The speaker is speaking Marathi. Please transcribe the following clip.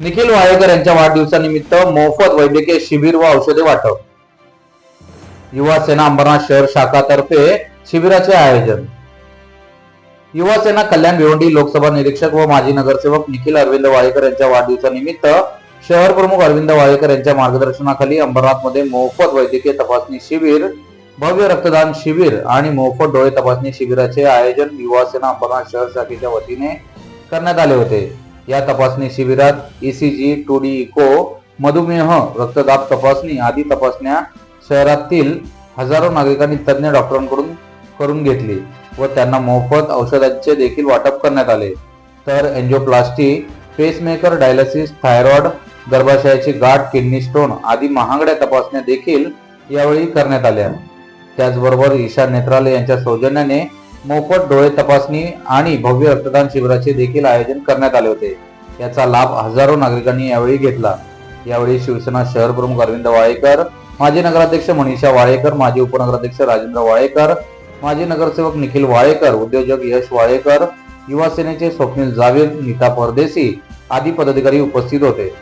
निखिल वायकर यांच्या वाढदिवसानिमित्त मोफत वैद्यकीय शिबिर व औषधे वाटप. युवा सेना अंबरनाथ शहर शाखातर्फे शिबिराचे आयोजन. युवा सेना कल्याण भिवंडी लोकसभा निरीक्षक व माजी नगरसेवक निखिल अरविंद वाळेकर यांच्या वाढदिवसानिमित्त शहर प्रमुख अरविंद वाळेकर यांच्या मार्गदर्शनाखाली अंबरनाथमध्ये मोफत वैद्यकीय तपासणी शिबिर भव्य रक्तदान शिबिर आणि मोफत डोळे तपासणी शिबिराचे आयोजन युवासेना अंबरनाथ शहर शाखेच्या वतीने करण्यात आले होते. या तपासणी शिबिरात ईसीजी टू डी इको मधुमेह रक्तदाब तपासणी आदी तपासण्या शहरातील हजारो नागरिकांनी तज्ज्ञ डॉक्टरांकडून करून घेतली व त्यांना मोफत औषधांचे देखील वाटप करण्यात आले. तर एन्जिओप्लास्टी पेसमेकर डायलिसिस थायरॉइड गर्भाशयाची गाठ किडनी स्टोन आदी महागड्या तपासण्या देखील यावेळी करण्यात आल्या. त्याचबरोबर ईशा नेत्रालय यांच्या सौजन्याने मोफत डोळे तपासणी आणि भव्य रक्तदान शिबिराचे देखील आयोजन करण्यात आले होते. याचा लाभ हजारो नागरिकांनी यावेळी घेतला. यावेळी शिवसेना शहर प्रमुख अरविंद वाळेकर माजी नगराध्यक्ष मनीषा वाळेकर माजी उपनगराध्यक्ष राजेंद्र वाळेकर माजी नगरसेवक निखिल वाळेकर उद्योजक यश वाळेकर युवा सेनेचे स्वप्नील जावेद नीता परदेसी आदी पदाधिकारी उपस्थित होते.